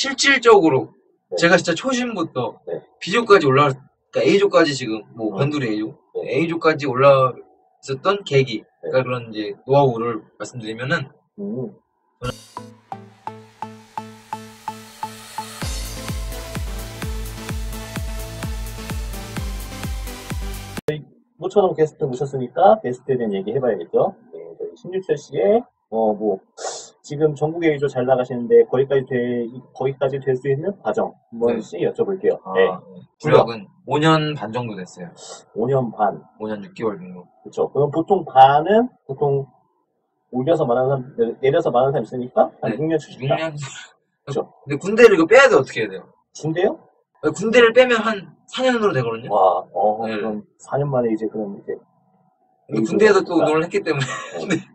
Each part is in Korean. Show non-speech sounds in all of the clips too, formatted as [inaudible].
실질적으로 네. 제가 진짜 초심부터 네. B조까지 올라 그러니까 A조까지 지금 뭐 어. 반두리 A조 네. A조까지 올라 있었던 계기 네. 그러니까 그런 이제 노하우를 말씀드리면은 음. 모처럼 게스트 모셨으니까 게스트에 대한 얘기 해봐야겠죠. 네, 저희 신유철 씨의 어 뭐 지금 전국에 이조 잘 나가시는데 거기까지 돼 거기까지 될 수 있는 과정 한 번 씩 여쭤볼게요. 아, 네, 구력은 5년 반 정도 됐어요. 5년 반. 5년 6개월 정도. 그렇죠. 그럼 보통 반은 보통 올려서 말하는 사람 내려서 말하는 사람 있으니까 한 네. 6년 치십니다. 6년. 그렇죠. 근데 군대를 이거 빼야 돼 어떻게 해야 돼요? 군대요? 군대를 빼면 한 4년으로 되거든요. 와, 어, 네. 그럼 4년 만에 이제 그럼 이제 근데 군대에서 또 운동을 했기 때문에 그 [laughs]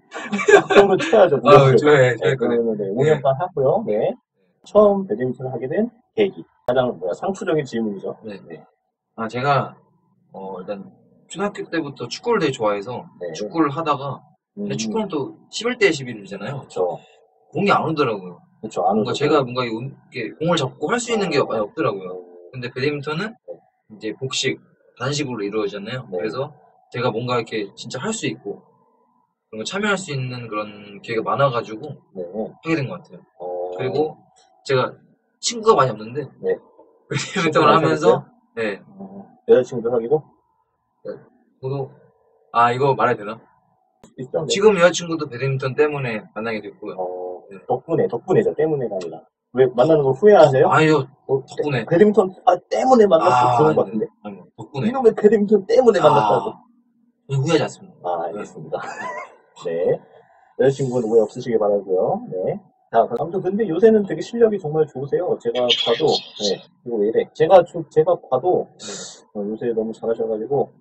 러면 쳐야죠. 아, 좋아해, 네, 좋아했거든요. 그러면 네, 5년 반 하고요. 네. 처음 배드민턴을 하게 된 계기. 가장 뭐야 상투적인 질문이죠. 네, 네. 아, 제가, 어, 일단, 초등학교 때부터 축구를 되게 좋아해서, 네. 축구를 하다가, 근데 음, 축구는 또 11대 11이잖아요. 그렇죠. 공이 안 오더라고요. 그렇죠. 안 뭔가 오죠. 제가 뭔가 이 이렇게 공을 잡고 할 수 있는 게 많이 없더라고요. 어, 근데 배드민턴은 이제 복식, 단식으로 이루어지잖아요. 네. 그래서 제가 뭔가 이렇게 진짜 할 수 있고, 그런 거 참여할 수 있는 그런 기회가 많아가지고 네. 하게 된 것 같아요. 어, 그리고 제가 친구가 많이 없는데, 네. 배드민턴을 하면서, 네, 어, 여자친구도 사귀고 저도, 아, 이거 말해야 되나? 있죠. 네. 지금 여자친구도 배드민턴 때문에 만나게 됐고요. 어, 네. 덕분에 덕분에죠. 때문에가 아니라. 왜 만나는 걸 후회하세요? 아니요, 어, 덕분에. 배드민턴 아 때문에 만났어 아, 그런 것 같은데. 아니, 덕분에. 이놈의 배드민턴 때문에 만났다고. 아, 후회하지 않습니다. 아, 알겠습니다. 네. 여자친구는 오해 없으시길 바라고요. 네. 자, 아무튼 근데 요새는 되게 실력이 정말 좋으세요. 제가 봐도, 네. 이거 왜 이래? 제가, 좀- 제가 봐도, 어, 요새 너무 잘하셔가지고,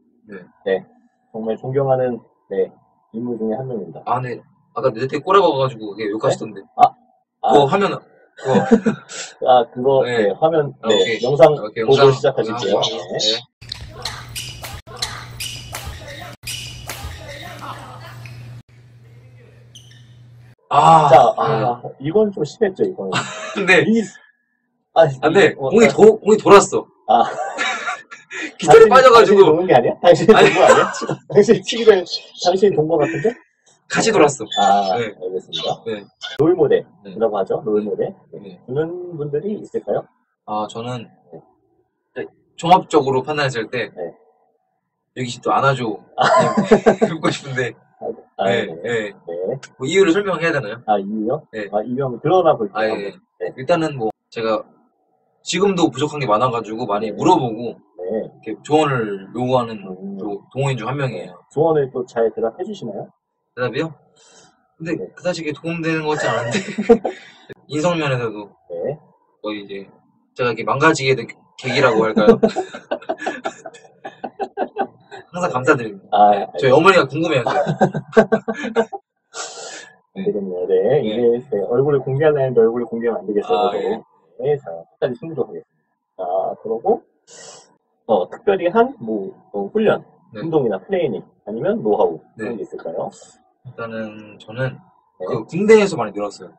네. 정말 존경하는, 네, 인물 중에 한 명입니다. 아, 네. 아까 내때 꼬라박아가지고 그게 욕하시던데. 아, 그거 하면, 그거, [laughs] 아, 그거, 네. 네, 화면, 아, 네, 오케이. 영상 이렇게 보고 영상 시작하실게요. 하고, 네. 아, 자, 아, 아, 이건 좀 심했죠, 이거는. [laughs] 근데, 이, 아, 안 돼. 이- 어, 공이, 도, 공이 돌았어. 아. [laughs] 기타를 당신이- 당신이 빠져가지고 노는 게 아니야? 당신이 아니. 동거 [laughs] 아니야? 당신이 치기 전에 당신이 동거 같은데? 같이 돌았어. 아, 네. 알겠습니다. 네. 롤모델이라고 하죠. 롤모델. 네. 그런 분들이 있을까요? 아, 저는 네, 종합적으로 판단했을 때 네. 여기 또 안아줘 듣고 싶은데 아, 네, 네. 네. 네. 뭐 이유를 설명해야 되나요? 아, 이유요? 네. 아, 이유 한번 들어나 볼게요. 아, 예. 네. 일단은 뭐 제가 지금도 부족한 게 많아가지고 많이 네. 물어보고 네. 이렇게 조언을 요구하는 음, 조- 동호인 중 한 명이에요. 조언을 또 잘 대답해 주시나요? 대답이요? 근데 네. 그다지 이게 도움되는 것 같지 않은데 [laughs] 인성면에서도 네. 거의 이제 제가 이렇게 망가지게 된 계기라고 할까요? [laughs] 항상 감사드립니다. 아, 네, 저희 어머니가 궁금해하세요. 안 되겠네요. 네. 이게 네, 얼굴을 공개하려 했는데 얼굴을 공개하면 안 되겠어요. 아. 예. 네, 자, 끝까지 숨도록 하겠습니다. 자, 그러고, 어, 특별히 한, 뭐, 어, 훈련, 네. 운동이나 트레이닝, 아니면 노하우, 그런 네. 게 있을까요? 일단은 저는 네. 그 군대에서 많이 늘었어요.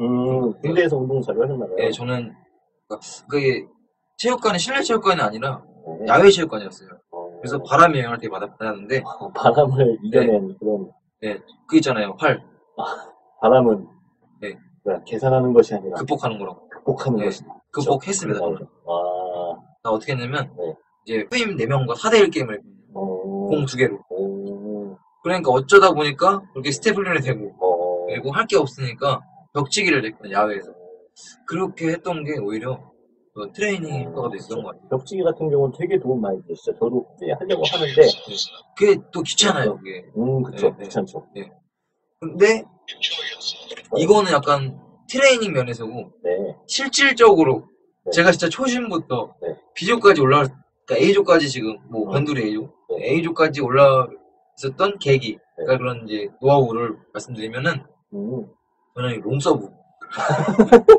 음, 군대에서 운동 자주 하셨나요? 네, 저는 그러니까 그게 체육관이 실내 체육관이 아니라 네. 야외 체육관이었어요. 어, 그래서 바람 여행할 때 받아- 받았는데 어, 바람을 이겨낸 그런, 그 있잖아요 활 바람은, 네. 뭐야, 계산하는 것이 아니라 극복하는 거라고 극복하는 네. 것이다. 극복했습니다. 저는. 와, 나 어떻게 했냐면 네. 이제 후임 4명과 4대1 게임을 어, 공두 개로 오, 그러니까 어쩌다 보니까 그렇게 스텝 훈련이 되고 어, 그리고 할 게 없으니까 벽치기를 했거든요 야외에서 그렇게 했던 게 오히려 그 트레이닝 효과가 더 있었던 것 같아요 벽지기 같은 경우는 되게 도움 많이 주시죠. 저도 하려고 하는데, 그게 또 귀찮아요 그게 음, 그쵸, 네, 네. 귀찮죠. 근데 이거는 약간 트레이닝 면에서고 네, 실질적으로 네. 제가 진짜 초심부터 네. B조까지 올라 그러니까 A조까지 지금 뭐 어. 반두리 A조 네. A조까지 올라 있었던 계기 그러니까 그런 이제 노하우를 말씀드리면은 음, 저는 이 롱서브 [laughs]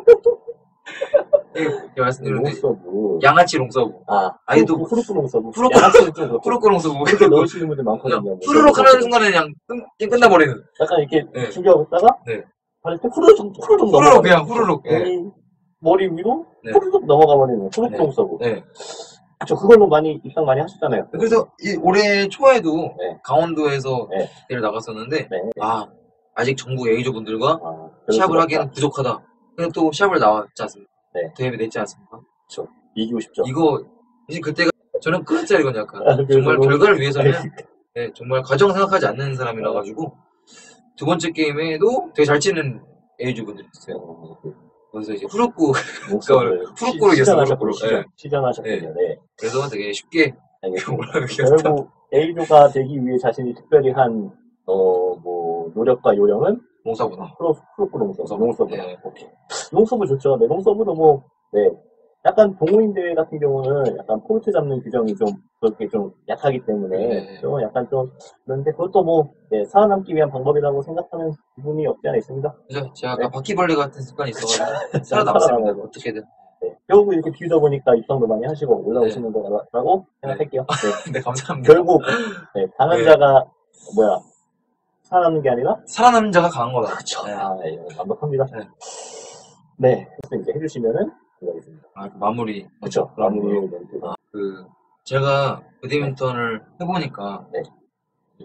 이렇게 말씀드렸는데 롱서브. 양아치 롱서브 아, 아이도 후루프 롱서브. 후루프- 양아치는 좀 그렇고. 후루크 롱서브 그렇게 넣으시는 분들 많거든요. 그냥 뭐. 후루룩 하는 순간에 그냥 끝, 게임 끝나버리는 약간 이렇게 네. 죽여보다가, 네. 할때 후루룩, 후루룩 후루룩 넘어가요. 그냥 후루룩 예. 음, 머리 위로 네. 후루룩 넘어가 버리는 후루룩 네. 서브. 네. 저 그걸로 많이 입상 많이 하셨잖아요. 그래서 이 올해 초에도 네. 강원도에서 네. 대회를 나갔었는데 네. 아 아직 전국 A조 분들과 아, 그럴 시합을 하기에는. 부족하다. 근데 또 시합을 나왔지 않습니까? 네. 대회 냈지 않습니까? 이기고 싶죠. 이거 이제 그때가 저는 그런 짜리거든요. 약간 아, 그래서 정말 뭐- 결과를 위해서는 네, 정말 과정 생각하지 않는 사람이라 가지고 두 번째 게임에도 되게 잘 치는 A조 분들이 있어요. 어, 그래서 이제 후루꾸 목소리를 후루꾸로 시- 이겼어요. 후루꾸로. 시전, 시전하셨군요. 네. 그래서 되게 쉽게. 결국 A조가 [laughs] 되기 위해 자신이 특별히 한, 어, 뭐, 노력과 요령은 몽사구나. 프로, 프로프 농서브, 농서브. 네. 오케이. 농서브 좋죠. 네, 농서브도 뭐, 네. 약간 동호인 대회 같은 경우는 약간 포인트 잡는 규정이 좀 그렇게 좀 약하기 때문에 네. 좀 약간 좀 그런데 그것도 뭐 네, 살아남기 위한 방법이라고 생각하는 부분이 없지 않아 있습니다. 그죠? 제가 아까 네. 바퀴벌레 같은 습관이 있어가지고 [laughs] 살아남습니다. 어떻게든. 네. 결국 이렇게 비우다 보니까 입상도 많이 하시고 올라오시는 거라고 생각할게요. 네. 네, [laughs] 감사합니다. 결국 네, 강한 네. 자가 뭐야 살아남는 게 아니라 살아남는 자가 강한 거다. 그렇죠. 네. 아, 예, 완벽합니다. 네. 네, 그래서 이제 해주시면은. 아, 그 마무리. 그렇죠. 마무리. 멘트. 아, 그 제가 배드민턴을 해보니까 네.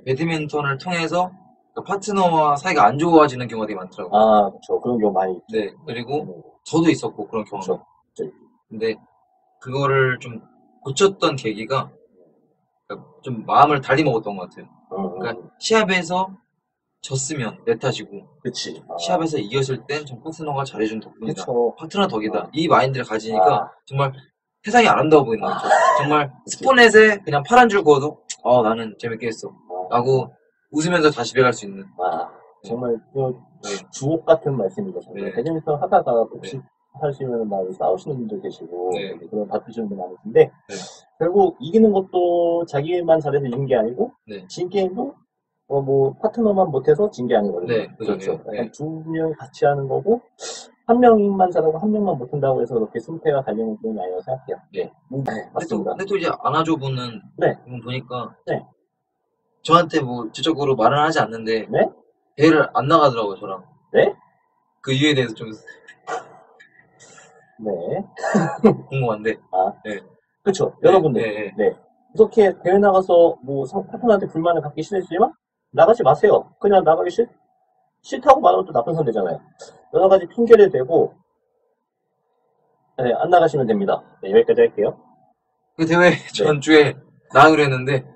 배드민턴을 통해서 그 파트너와 사이가 안 좋아지는 경우가 되게 많더라고요. 아, 그렇죠. 그런 경우 많이 있죠. 네. 그리고 네. 저도 있었고 그런 경험. 그렇죠. 근데 그거를 좀 고쳤던 계기가 그러니까 좀 마음을 달리 먹었던 것 같아요. 어, 그러니까 시합에서 졌으면 내 탓이고 그치. 아, 시합에서 이겼을 땐 전 파트너가 잘해준 덕분이다. 그쵸. 파트너 덕이다. 아. 이 마인드를 가지니까 아. 정말 세상이 아름다워 보이는 거죠. 정말 스포넷에 그냥 팔한줄 그어도 어 나는 재밌게 했어. 아, 라고 웃으면서 다시 집에 갈수 있는. 아, 정말 그 네. 주옥 같은 말씀이죠. 정말. 네. 배드민턴 하다가 혹시 하시면 막 싸우시는 분들 계시고 네. 그런 다투시는 분들 많으신데 네. 결국 이기는 것도 자기만 잘해서 이긴 게 아니고 네. 진 게임도 어, 뭐 파트너만 못해서 진 게 아니거든요. 네, 그렇죠. 네. 약간 두명 같이 하는 거고 한 명만 잘하고 한 명만 못한다고 해서 그렇게 승패가 갈리는 게임이 아니라고 생각해요. 네. 음, 네, 맞습니다. 근데 또 이제 안아줘 분은 네. 보니까 네. 저한테 뭐 직접적으로 말은 하지 않는데 네? 대회를 안 나가더라고요 저랑. 네? 그 이유에 대해서 좀 네. [laughs] 궁금한데. 그렇죠. 네, 여러분들. 네, 네. 이렇게 대회 나가서 뭐 상- 파트너한테 불만을 갖기 싫으시지만 나가지 마세요. 그냥 나가기 싫, 싫다고 말하면 또 나쁜 선 되잖아요. 여러 가지 핑계를 대고 네, 안 나가시면 됩니다. 네, 여기까지 할게요. 그 대회 전주에 나가기로 했는데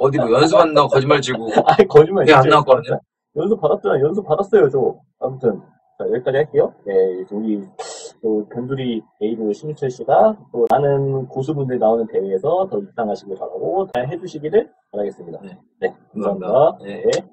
어디 뭐 연습한다고 거짓말 치고 [laughs] 아 거짓말 대회 안 나왔거든요. 연습 받았잖아요. 연습 받았어요, 저. 아무튼 자, 여기까지 할게요. 네, 우리 또 변두리 에이드 신유철 씨가 또 많은 고수분들 나오는 대회에서 더 입상하시길 바라고 잘 해주시기를 바라겠습니다. 네. 네, 감사합니다. 감사합니다. 네. 네.